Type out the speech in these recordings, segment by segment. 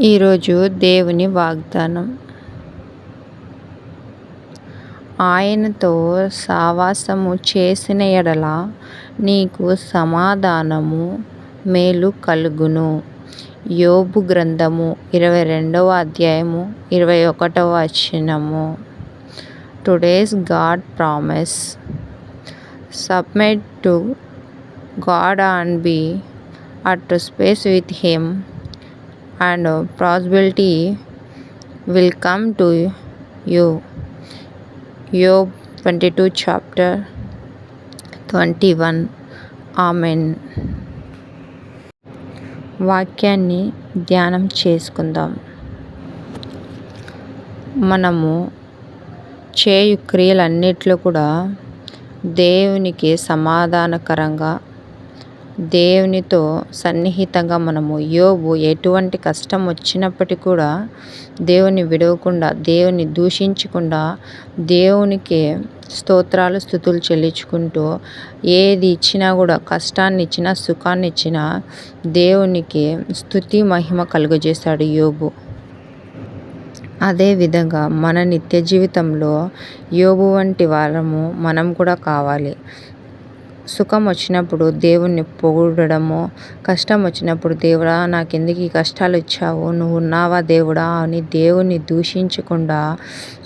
ఈరోజు దేవుని వాగ్దానం. ఆయనతో సావాసము చేసిన ఎడల నీకు సమాధానము మేలు కలుగును. యోబు గ్రంథము ఇరవై రెండవ అధ్యాయము ఇరవై ఒకటవ వచనము. Today's God promise submit to God and be at space with him and possibility will come to you. యో twenty two chapter twenty one. Amen. వాక్యాన్ని ధ్యానం చేసుకుందాం. మనము చేయు క్రియలన్నిట్లో కూడా దేవునికి సమాధానకరంగా దేవునితో సన్నిహితంగా మనము యోబు ఎటువంటి కష్టం వచ్చినప్పటికీ కూడా దేవుని విడవకుండా దేవుని దూషించకుండా దేవునికి స్తోత్రాలు స్థుతులు చెల్లించుకుంటూ ఏది ఇచ్చినా కూడా కష్టాన్ని ఇచ్చినా సుఖాన్ని ఇచ్చినా దేవునికి స్థుతి మహిమ కలుగజేశాడు యోబు. అదేవిధంగా మన నిత్య జీవితంలో యోబు వంటి వారము మనం కూడా కావాలి. సుఖం వచ్చినప్పుడు దేవుణ్ణి పొగడము కష్టం వచ్చినప్పుడు దేవుడా నాకు ఎందుకు ఈ కష్టాలు ఇచ్చావు? నువ్వు ఉన్నావా దేవుడా అని దేవుణ్ణి దూషించకుండా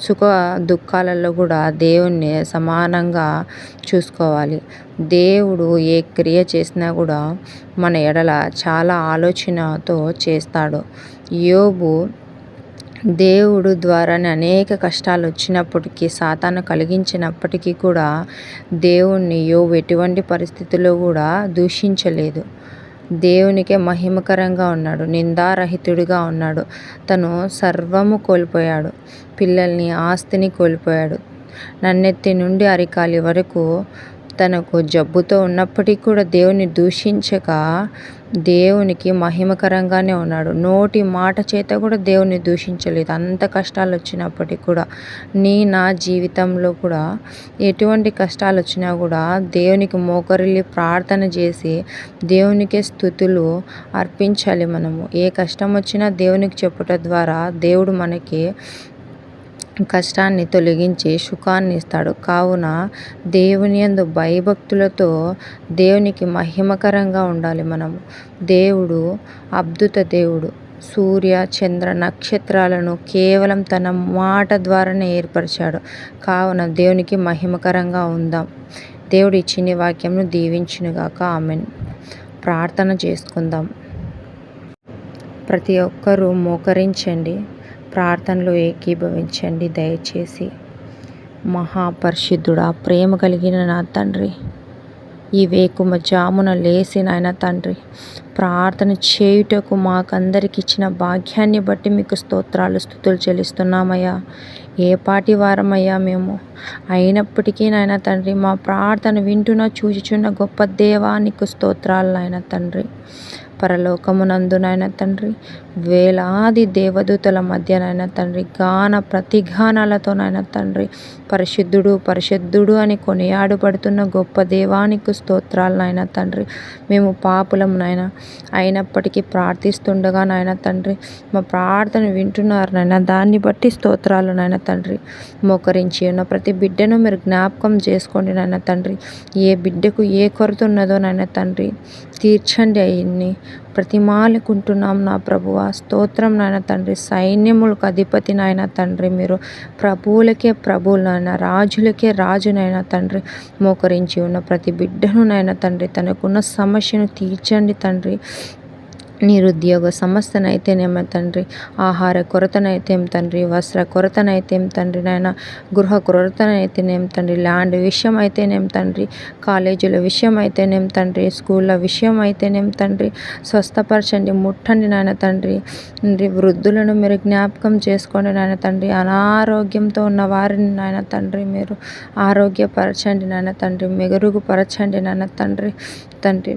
సుఖ దుఃఖాలలో కూడా దేవుణ్ణి సమానంగా చూసుకోవాలి. దేవుడు ఏ క్రియ చేసినా కూడా మన ఎడల చాలా ఆలోచనతో చేస్తాడు. యోబు దేవుడు ద్వారానే అనేక కష్టాలు వచ్చినప్పటికీ సాతాను కలిగించినప్పటికీ కూడా దేవుణ్ణి యోబు ఎటువంటి పరిస్థితుల్లో కూడా దూషించలేదు. దేవునికే మహిమకరంగా ఉన్నాడు నిందారహితుడిగా ఉన్నాడు. తను సర్వము కోల్పోయాడు పిల్లల్ని ఆస్తిని కోల్పోయాడు. నన్నెత్తి నుండి అరికాలి వరకు తనకు జబ్బుతో ఉన్నప్పటికీ కూడా దేవుని దూషించక దేవునికి మహిమకరంగానే ఉన్నాడు. నోటి మాట చేత కూడా దేవుని దూషించలేదు. అంత కష్టాలు వచ్చినప్పటికీ కూడా నీ నా జీవితంలో కూడా ఎటువంటి కష్టాలు వచ్చినా కూడా దేవునికి మోకరిల్లి ప్రార్థన చేసి దేవునికే స్థుతులు అర్పించాలి మనము. ఏ కష్టం వచ్చినా దేవునికి చెప్పుట ద్వారా దేవుడు మనకి కష్టాన్ని తొలగించి సుఖాన్ని ఇస్తాడు. కావున దేవుని యందు భయభక్తులతో దేవునికి మహిమకరంగా ఉండాలి మనము దేవుడు అద్భుత దేవుడు. సూర్య చంద్ర నక్షత్రాలను కేవలం తన మాట ద్వారానే ఏర్పరిచాడు. కావున దేవునికి మహిమకరంగా ఉందాం. దేవుడు ఇచ్చిన వాక్యంను దీవించినగాక. ఆమెన్. ప్రార్థన చేసుకుందాం. ప్రతి ఒక్కరూ మోకరించండి. ప్రార్థనలో ఏకీభవించండి దయచేసి. మహాపరిశుద్ధుడా ప్రేమ కలిగిన నా తండ్రి ఈ వేకుమ జామున లేసి నాయన తండ్రి ప్రార్థన చేయుటకు మాకందరికి ఇచ్చిన భాగ్యాన్ని బట్టి మీకు స్తోత్రాలు స్థుతులు చెల్లిస్తున్నామయ్యా. ఏ పాటి వారమయ్యా మేము? అయినప్పటికీ నాయన తండ్రి మా ప్రార్థన వింటున్న చూచుచున్న గొప్ప దేవానికి స్తోత్రాలు నాయన తండ్రి. పరలోకమునందునైన తండ్రి వేలాది దేవదూతల మధ్య నాయన తండ్రి గాన ప్రతిగానాలతో నాయన తండ్రి పరిశుద్ధుడు పరిశుద్ధుడు అని కొనియాడబడుతున్న గొప్ప దేవానికి స్తోత్రాలు నాయన తండ్రి మేము పాపులం నాయన అయినప్పటికీ ప్రార్థిస్తుండగా నాయన తండ్రి మా ప్రార్థన వింటున్నారు నాయన దాన్ని బట్టి స్తోత్రాలు నాయన తండ్రి మోకరించి ఉన్న ప్రతి బిడ్డను మీరు జ్ఞాపకం చేసుకోండి నాయన తండ్రి ఏ బిడ్డకు ఏ కొరత ఉన్నదో నాయన తండ్రి తీర్చండి అయ్యింది ప్రతిమాలుకుంటున్నాం నా ప్రభువ. స్తోత్రం నాయన తండ్రి సైన్యములకు అధిపతి నాయన తండ్రి మీరు. ప్రభువులకే ప్రభువులు నాయన రాజులకే రాజునైనా తండ్రి. మోకరించి ఉన్న ప్రతి బిడ్డను నాయన తండ్రి తనకున్న సమస్యను తీర్చండి తండ్రి. నిరుద్యోగ సమస్యనైతేనేమో తండ్రి ఆహార కొరతనైతేం తండ్రి వస్త్ర కొరతనైతేం తండ్రి నాయన గృహ కొరతనైతేనేం తండ్రి ల్యాండ్ విషయం అయితేనేం తండ్రి కాలేజీల విషయం అయితేనేం తండ్రి స్కూళ్ళ విషయం అయితేనేం తండ్రి స్వస్థపరచండి ముట్టండి నాయన తండ్రి తండ్రి వృద్ధులను మీరు జ్ఞాపకం చేసుకోండి నాయన తండ్రి అనారోగ్యంతో ఉన్న వారిని నాయన తండ్రి మీరు ఆరోగ్యపరచండి నాయన తండ్రి మెరుగుపరచండి నాయన తండ్రి తండ్రి.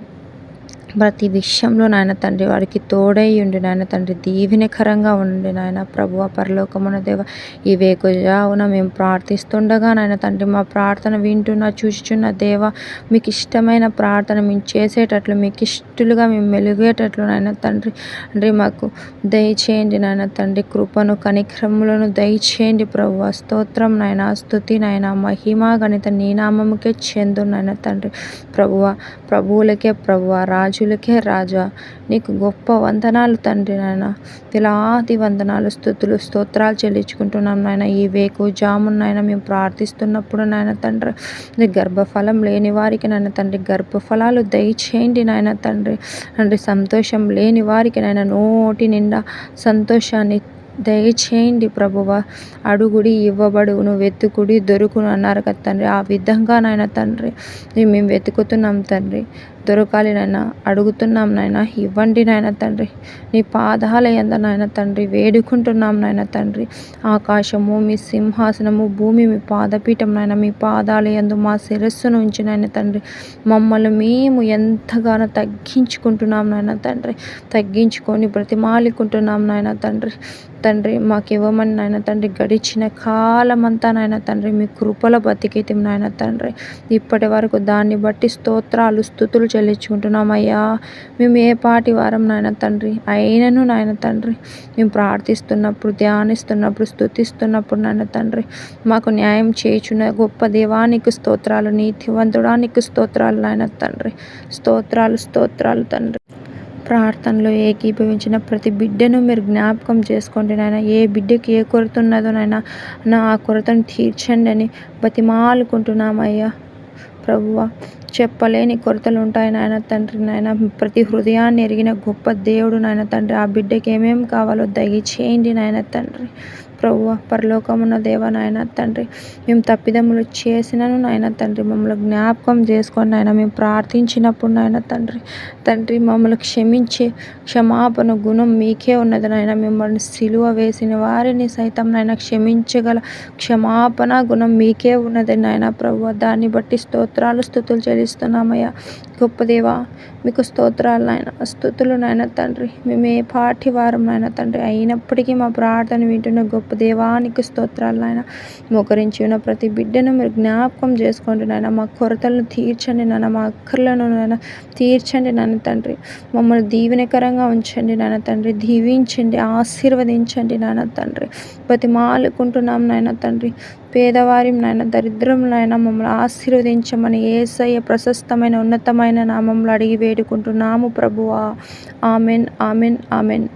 ప్రతి విషయంలో నాయన తండ్రి వారికి తోడై ఉండి నాయన తండ్రి దీవెనకరంగా ఉండి నాయన ప్రభువ పరలోకమున దేవ ఈ వేకుజావున మేము ప్రార్థిస్తుండగా నాయన తండ్రి మా ప్రార్థన వింటున్న చూచుచున్న దేవ మీకు ఇష్టమైన ప్రార్థన మేము చేసేటట్లు మీకు ఇష్టలుగా మేము మెలుగేటట్లు నాయన తండ్రి తండ్రి మాకు దయచేయండి నాయన తండ్రి కృపను కనిక్రములను దయచేయండి ప్రభు స్తోత్రం నాయన స్థుతి నాయన మహిమ గణిత నీ నామముకే చెందు నాయన తండ్రి ప్రభువ ప్రభువులకే ప్రభువ రాజు రాజులకే రాజా. నీకు గొప్ప వందనాలు తండ్రి నాయన. వేలాది వందనాలు స్థుతులు స్తోత్రాలు చెల్లించుకుంటున్నాం నాయన. ఈ వేకు జామున్ నాయన మేము ప్రార్థిస్తున్నప్పుడు నాయన తండ్రి గర్భఫలం లేని వారికి నాయన తండ్రి గర్భఫలాలు దయచేయండి నాయన తండ్రి. తండ్రి సంతోషం లేని వారికి నాయన నోటి నిండా సంతోషాన్ని దయచేయండి ప్రభువ. అడుగుడి ఇవ్వబడును వెతుకుడి దొరుకును అన్నారు కదా తండ్రి. ఆ విధంగా నాయన తండ్రి మేము వెతుకుతున్నాం తండ్రి. దొరకాలి నాయన. అడుగుతున్నాం నాయన. ఇవ్వండి నాయన తండ్రి. నీ పాదాల ఎంద నాయన తండ్రి. వేడుకుంటున్నాం నాయన తండ్రి. ఆకాశము మీ సింహాసనము భూమి మీ పాదపీఠం నాయన. మీ పాదాల ఎందు మా శిరస్సు నుంచి నాయన తండ్రి. మమ్మల్ని మేము ఎంతగానో తగ్గించుకుంటున్నాం నాయన తండ్రి. తగ్గించుకొని బ్రతిమాలికుంటున్నాం నాయన తండ్రి. తండ్రి మాకు ఇవ్వమని నాయన తండ్రి. గడిచిన కాలమంతా నాయన తండ్రి. మీ కృపల బతికేతం నాయన తండ్రి. ఇప్పటి వరకు దాన్ని బట్టి స్తోత్రాలు స్థుతులు చెల్లించుకుంటున్నాం అయ్యా మేము ఏ పాటి వారం నాయన తండ్రి? అయినను నాయన తండ్రి. మేము ప్రార్థిస్తున్నప్పుడు ధ్యానిస్తున్నప్పుడు స్థుతిస్తున్నప్పుడు నాయన తండ్రి. మాకు న్యాయం చేయుచున్న గొప్ప దేవానికి స్తోత్రాలు నీతివంతుడానికి స్తోత్రాలు నాయన తండ్రి. స్తోత్రాలు స్తోత్రాలు తండ్రి. ప్రార్థనలో ఏకీభవించిన ప్రతి బిడ్డను మీరు జ్ఞాపకం చేసుకోండి నాయన. ఏ బిడ్డకి ఏ కొరత ఉన్నదో నాయన నా ఆ కొరతను తీర్చండి అని బతిమాలుకుంటున్నామయ్యా. ప్రభువ చెప్పలేని కొరతలు ఉంటాయి నాయన తండ్రి నాయన. ప్రతి హృదయాన్ని ఎరిగిన గొప్ప దేవుడు నాయన తండ్రి. ఆ బిడ్డకి ఏమేమి కావాలో దయచేయండి నాయన తండ్రి. ప్రభువ పరలోకమున్న దేవ నాయన తండ్రి. మేము తప్పిదములు చేసినను నాయన తండ్రి. మమ్మల్ని జ్ఞాపకం చేసుకొని నాయన మేము ప్రార్థించినప్పుడు నాయన తండ్రి. తండ్రి మమ్మల్ని క్షమించే క్షమాపణ గుణం మీకే ఉన్నది నాయన. మిమ్మల్ని సిలువ వేసిన వారిని సైతం నాయన క్షమించగల క్షమాపణ గుణం మీకే ఉన్నది నాయన ప్రభు దాన్ని బట్టి స్తోత్రాలు స్థుతులు చెల్లిస్తున్నామయ్యా గొప్ప దేవా మీకు స్తోత్రాలు నాయన స్థుతులు నాయన తండ్రి. మేము ఏ పాటి వారం నాయన తండ్రి అయినప్పటికీ మా ప్రార్థన వింటున్న గొప్ప దేవానికి స్తోత్రాలు నాయన. మోకరించి ఉన్న ప్రతి బిడ్డను మీరు జ్ఞాపకం చేసుకోండి నాయన. మా కొరతలను తీర్చండి నాయన. మా అక్కర్లను నాయన తీర్చండి నాన్న తండ్రి. మమ్మల్ని దీవెనకరంగా ఉంచండి నాన్న తండ్రి. దీవించండి ఆశీర్వదించండి నాన్న తండ్రి. బతిమాలుకుంటున్నాం నాయన తండ్రి. పేదవారి నాయన దరిద్రం నాయన మమ్మల్ని ఆశీర్వదించమని ఏసయ్య ప్రశస్తమైన ఉన్నతమైన నామంలో అడిగి వేడుకుంటున్నాము ప్రభువా. Amen amen amen.